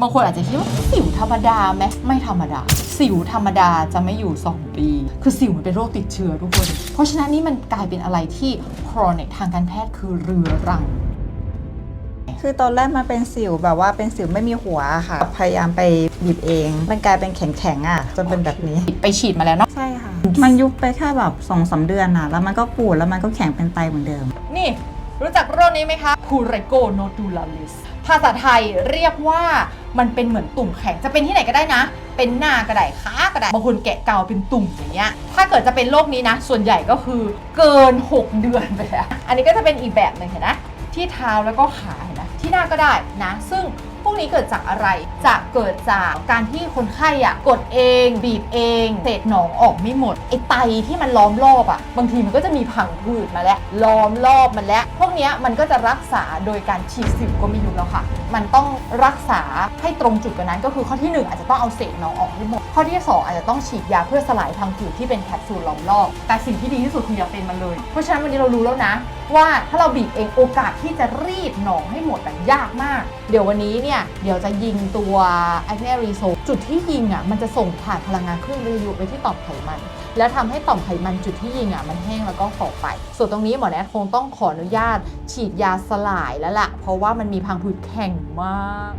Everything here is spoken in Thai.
บางคนอาจจะคิดว่าสิวธรรมดาไหมไม่ธรรมดา สิวธรรมดาจะไม่อยู่ 2 ปี คือสิวมันเป็นโรคติดเชื้อทุกคน เพราะฉะนั้นนี่มันกลายเป็นอะไรที่ chronic ทางการแพทย์คือเรื้อรัง คือตอนแรกมันเป็นสิวแบบว่าเป็นสิวไม่มีหัวค่ะ พยายามไปบีบเอง มันกลายเป็นแข็งๆอะจนเป็นแบบนี้ ไปฉีดมาแล้วเนาะใช่ค่ะ มันยุบไปแค่แบบสองสาเดือนน่ะ แล้วมันก็ปูดแล้วมันก็แข็งเป็นไตเหมือนเดิม นี่ รู้จักโรคนี้ไหมคะ p u r e g o nodularis ภาษาไทยเรียกว่ามันเป็นเหมือนตุ่มแข็งจะเป็นที่ไหนก็ได้นะ เป็นหน้าก็ได้ขาก็ได้บางคนแกะเกาเป็นตุ่มอย่างเงี้ยถ้าเกิดจะเป็นโรคนี้นะ ส่วนใหญ่ก็คือเกิน 6 เดือนไปแล้วอันนี้ก็จะเป็นอีกแบบหนึ่งเห็นนะที่เท้าแล้วก็ขาเห็นนะที่หน้าก็ได้นะ ซึ่ง พวกนี้เกิดจากอะไร จะเกิดจากการที่คนไข้อะกดเอง บีบเองเศษหนองออกไม่หมดไอไตที่มันล้อมรอบอะบางทีมันก็จะมีผังผืดมาแล้วล้อมรอบมันแล้ว พวกนี้มันก็จะรักษาโดยการฉีดสิวก็ไม่อยู่แล้วค่ะ มันต้องรักษาให้ตรงจุดกว่านั้นก็คือข้อที่หนึ่งอาจจะต้องเอาเศษหนองออกให้หมดข้อที่สองอาจจะต้องฉีดยาเพื่อสลายพังผืดที่เป็นแคปซูลล้อมรอบแต่สิ่งที่ดีที่สุดคืออย่าเป็นมันเลย เพราะฉะนั้นวันนี้เรารู้แล้วนะ ว่าถ้าเราบีบเองโอกาสที่จะรีดหนองให้หมดอะยากมาก เดี๋ยววันนี้เนี่ยเดี๋ยวจะยิงตัวแอคเนรีโซจุดที่ยิงอะมันจะส่งผ่านพลังงานคลื่นวิทยุไปที่ต่อมไขมัน แล้วทำให้ต่อมไขมันจุดที่ยิงอะมันแห้งแล้วก็ฝ่อไป ส่วนตรงนี้หมอแนทคงต้องขออนุญาต ฉีดยาสลายแล้วล่ะ เพราะว่ามันมีพังผืดแข็งมาก